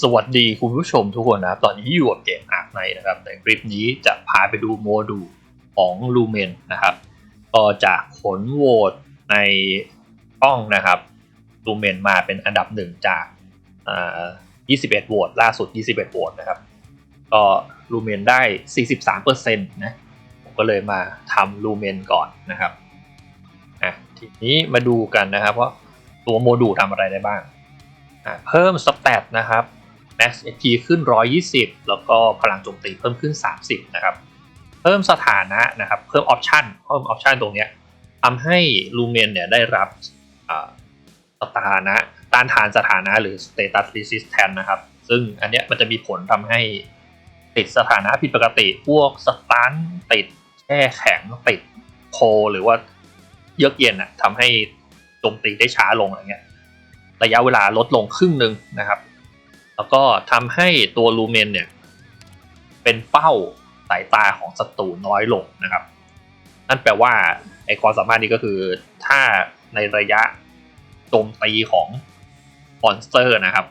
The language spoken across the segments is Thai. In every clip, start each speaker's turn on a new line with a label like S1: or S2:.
S1: สวัสดีคุณผู้ชมทุกคนนะครับ ตอนนี้อยู่กับเกมอาร์คไนนะครับในคลิปนี้จะพาไปดูโมดูลของลูเมนนะครับ ก็จากผลโหวตในช่องนะครับลูเมนมาเป็นอันดับหนึ่งจากอ่า21 โหวตล่าสุด 21 โหวตนะครับ ก็ลูเมนได้ 43%นะผมก็เลยมาทำลูเมนก่อนนะครับอะทีนี้มาดูกันนะครับว่าตัวโมดูลทำอะไรได้บ้าง เพิ่มสเตตนะครับ max HP ขึ้น 120 แล้วก็พลังโจมตีเพิ่มขึ้น 30 นะครับ เพิ่มสถานะนะครับ เพิ่มออปชันเพิ่มออปชันตรงนี้ทำให้ลูเมนเนี่ยได้รับสถานะต้านทานสถานะหรือ status resistant นะครับ ซึ่งอันเนี้ยมันจะมีผลทำให้ติดสถานะผิดปกติพวกสตันติดแช่แข็งติดโคหรือว่าเยือกเย็นอะทำให้โจมตีได้ช้าลงอะไรเงี้ย ระยะเวลาลดลงครึ่งหนึ่งนะครับ แล้วก็ทำให้ตัวลูเมนเนี่ยเป็นเป้าสายตาของศัตรูน้อยลงนะครับ นั่นแปลว่าไอความสามารถนี้ก็คือถ้าในระยะโจมตีของมอนสเตอร์นะครับ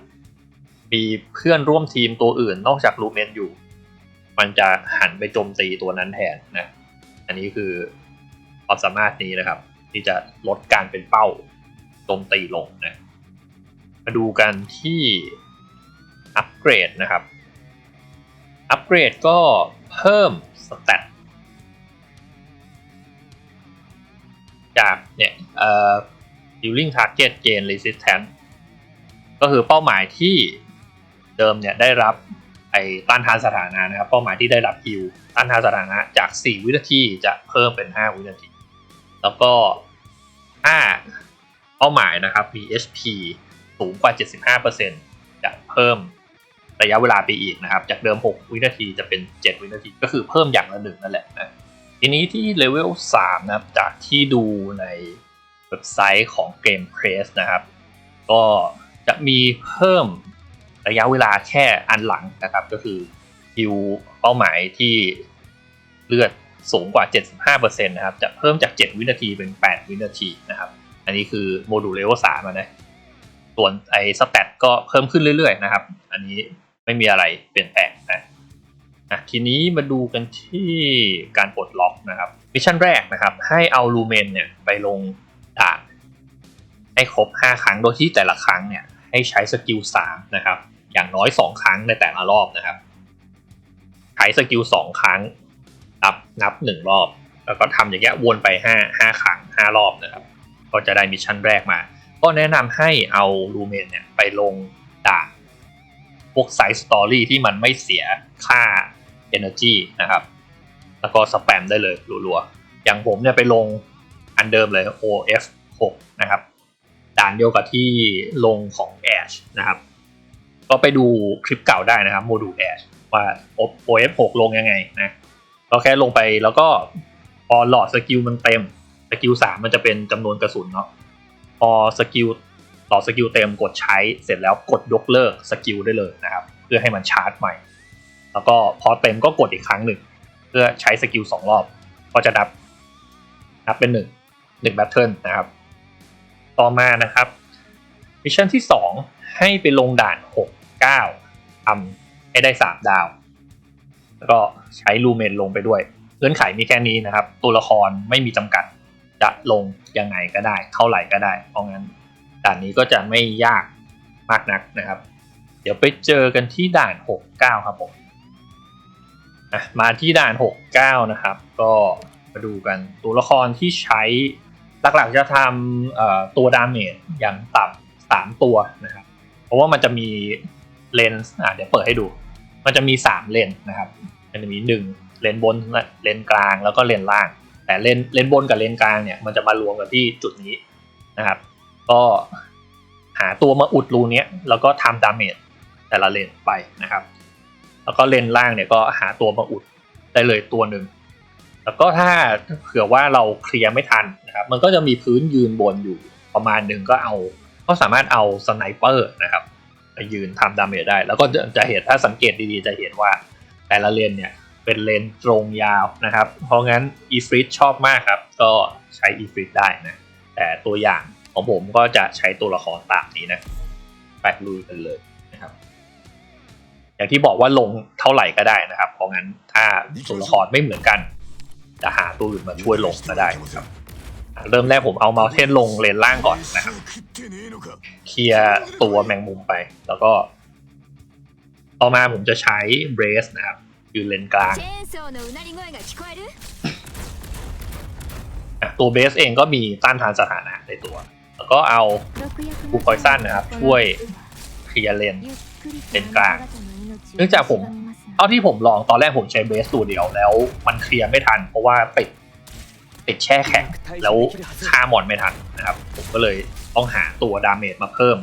S1: มีเพื่อนร่วมทีมตัวอื่นนอกจากลูเมนอยู่ มันจะหันไปโจมตีตัวนั้นแทนนะ อันนี้คือความสามารถนี้นะครับ ที่จะลดการเป็นเป้าโจมตีลงนะ มาดูกันที่อัปเกรดนะครับ อัปเกรดก็เพิ่มสเตตจากเนี่ยเอ่อ healing target gain resistance ก็คือเป้าหมายที่เดิมเนี่ยได้รับไอ้ต้านทานสถานะนะครับ เป้าหมายที่ได้รับฮิวต้านทานสถานะจาก 4 วินาทีจะเพิ่มเป็น 5 วินาที แล้วก็ถ้าเป้าหมายนะครับมี HP สูงกว่า 75%จะเพิ่มระยะเวลาไปอีกนะครับ จากเดิม 6 วินาทีจะเป็น 7 วินาที ก็คือเพิ่มอย่างละหนึ่งนั่นแหละนะทีนี้ที่เลเวล3นะครับ จากที่ดูในเว็บไซต์ของ Game Press นะครับ ก็จะมีเพิ่มระยะเวลาแค่อันหลังนะครับ ก็คือฮิวเป้าหมายที่เลือดสูงกว่า 75%นะครับ จะเพิ่มจาก 7 วินาทีเป็น 8 วินาทีนะครับ อันนี้คือโมดูลเลเวล3นะ ส่วนไอ้สแตทก็เพิ่มขึ้นเรื่อยๆนะครับ อันนี้ไม่มีอะไรเปลี่ยนแปลงนะอะทีนี้มาดูกันที่การปลดล็อกนะครับมิชชั่นแรกนะครับ ให้เอาลูเมนเนี่ยไปลงด่านให้ครบ 5 ครั้งโดยที่แต่ละครั้งเนี่ยให้ใช้สกิล3นะครับ อย่างน้อย 2 ครั้งในแต่ละรอบนะครับ ใช้สกิล2ครั้งนับนับ 1 รอบ แล้วก็ทำอย่างเงี้ยวนไป 5 5 ครั้ง 5 รอบนะครับ ก็จะได้มิชชั่นแรกมา ก็แนะนำให้เอาลูเมนเนี่ยไปลงด่านพวกไซส์สตอรี่ที่มันไม่เสียค่า Energy นะครับ แล้วก็สแปมได้เลยรัวๆ อย่างผมเนี่ยไปลงอันเดิมเลย OF 6นะครับ ด่านเดียวกับที่ลงของ Ash นะครับ ก็ไปดูคลิปเก่าได้นะครับโมดูล Ash ว่า OF 6ลงยังไงนะก็แค่ลงไปแล้วก็พอหลอดสกิลมันเต็ม สกิลสามมันจะเป็นจำนวนกระสุนเนาะ พอสกิลต่อสกิลเต็มกดใช้เสร็จแล้วกดยกเลิกสกิลได้เลยนะครับ เพื่อให้มันชาร์จใหม่ แล้วก็พอเต็มก็กดอีกครั้งหนึ่ง เพื่อใช้สกิลสองรอบ ก็จะนับนับเป็นหนึ่งหนึ่งแบทเทิลนะครับ ต่อมานะครับมิชชั่นที่สองให้ไปลงด่านหกเก้าทำให้ได้สามดาว แล้วก็ใช้ลูเมนลงไปด้วยเงื่อนไขมีแค่นี้นะครับ ตัวละครไม่มีจำกัด จะลงยังไงก็ได้ เท่าไหร่ก็ได้ เพราะงั้นด่านนี้ก็จะไม่ยากมากนักนะครับ เดี๋ยวไปเจอกันที่ด่าน 69 ครับผมมาที่ด่าน 69 นะครับ ก็มาดูกันตัวละครที่ใช้หลักๆจะทำตัวดาเมจอย่างต่ำสามตัวนะครับ เพราะว่ามันจะมีเลนส์เดี๋ยวเปิดให้ดู มันจะมี 3 เลนนะครับ มันจะมี 1 เลนบนเลนกลางแล้วก็เลนล่าง แต่เลนเลนบนกับเลนกลางเนี่ยมันจะมารวมกันที่จุดนี้นะครับ ก็หาตัวมาอุดรูเนี้ยแล้วก็ทำดาเมจแต่ละเลนไปนะครับ แล้วก็เลนล่างเนี่ยก็หาตัวมาอุดได้เลยตัวหนึ่งแล้วก็ถ้าเผื่อว่าเราเคลียร์ไม่ทันนะครับ มันก็จะมีพื้นยืนบนอยู่ประมาณหนึ่งก็เอา ก็สามารถเอาสไนเปอร์นะครับไปยืนทำดาเมจได้ แล้วก็จะเห็นถ้าสังเกตดีๆจะเห็นว่าแต่ละเลนเนี่ย เป็นเลนตรงยาวนะครับ เพราะงั้น e f r i t ชอบมากครับ ก็ใช้ e f r i t ได้นะ แต่ตัวอย่างของผมก็จะใช้ตัวละครตามนี้นะ ไปลุยกันเลยนะครับ อย่างที่บอกว่าลงเท่าไหร่ก็ได้นะครับ เพราะงั้นถ้าตัวละครไม่เหมือนกัน จะหาตัวอื่นมาช่วยลงก็ได้ครับเริ่มแรกผมเอาเมาเทนลงเลนล่างก่อนนะครับ เคลียร์ตัวแมงมุมไป แล้วก็ ต่อมาผมจะใช้เบรสนะครับืนเลนกลางตัวเบสเองก็มีต้านทานสถานะในตัว แล้วก็เอาบูคอยสั้นนะครับ ช่วยเคลียร์เลน
S2: เลนกลาง
S1: เนื่องจากผมเอาที่ผมลองตอนแรกผมใช้เบสตัวเดียวแล้วมันเคลียร์ไม่ทัน เพราะว่าติดติดแช่แข็งแล้วฆ่าหมอนไม่ทันนะครับ ผมก็เลยต้องหาตัวดาเมจมาเพิ่ม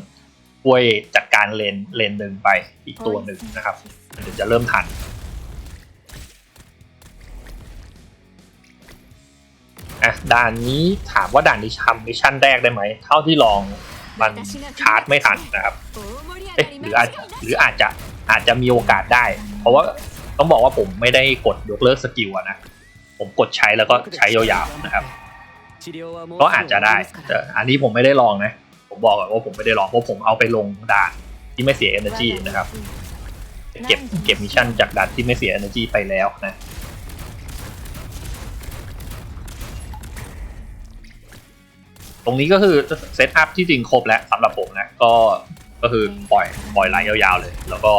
S1: ช่วยจัดการเลนเลนหนึ่งไปอีกตัวหนึ่งนะครับถึงจะเริ่มทัน อะด่านนี้ถามว่าด่านนี้ทำมิชชั่นแรกได้ไหม เท่าที่ลองมันชาร์จไม่ทันนะครับเอ๊ะหรืออาจหรืออาจจะอาจจะมีโอกาสได้ เพราะว่าต้องบอกว่าผมไม่ได้กดยกเลิกสกิลอะนะ ผมกดใช้แล้วก็ใช้ยาวๆนะครับ ก็อาจจะได้แต่อันนี้ผมไม่ได้ลองนะ ผมบอกก่อนว่าผมไม่ได้ลองเพราะผมเอาไปลงด่านที่ไม่เสีย energy นะครับ เก็บเก็บมิชชั่นจากด่านที่ไม่เสีย energy ไปแล้วนะ ตรงนี้ก็คือเซตอัพที่จริงครบแล้วสำหรับผมนะก็ก็คือปล่อยปล่อยไหลยาวๆเลย แล้วก็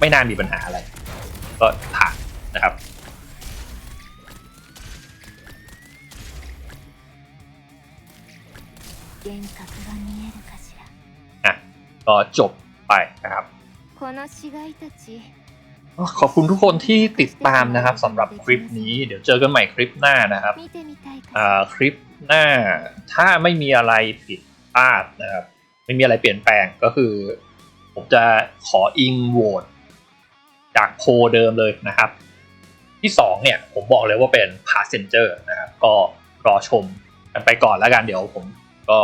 S1: ไม่น่ามีปัญหาอะไร ก็ผ่านนะครับอะก็จบไปนะครับ ขอบคุณทุกคนที่ติดตามนะครับสำหรับคลิปนี้เดี๋ยวเจอกันใหม่คลิปหน้านะครับอ่าคลิปหน้าถ้าไม่มีอะไรผิดพลาดนะครับไม่มีอะไรเปลี่ยนแปลงก็คือ ผมจะขออิงโหวตจากโพลเดิมเลยนะครับ ที่สองเนี่ย ผมบอกเลยว่าเป็น passenger นะครับก็รอชมกันไปก่อนแล้วกันเดี๋ยวผมก็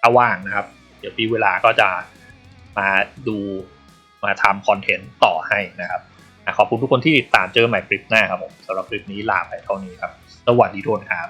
S1: ถ้าว่างนะครับ เดี๋ยวมีเวลาก็จะมาดู มาทำคอนเทนต์ต่อให้นะครับขอบคุณทุกคนที่ติดตามเจอใหม่คลิปหน้าครับผมสำหรับคลิปนี้ลาไปเท่านี้ครับ สวัสดีทุกคนครับ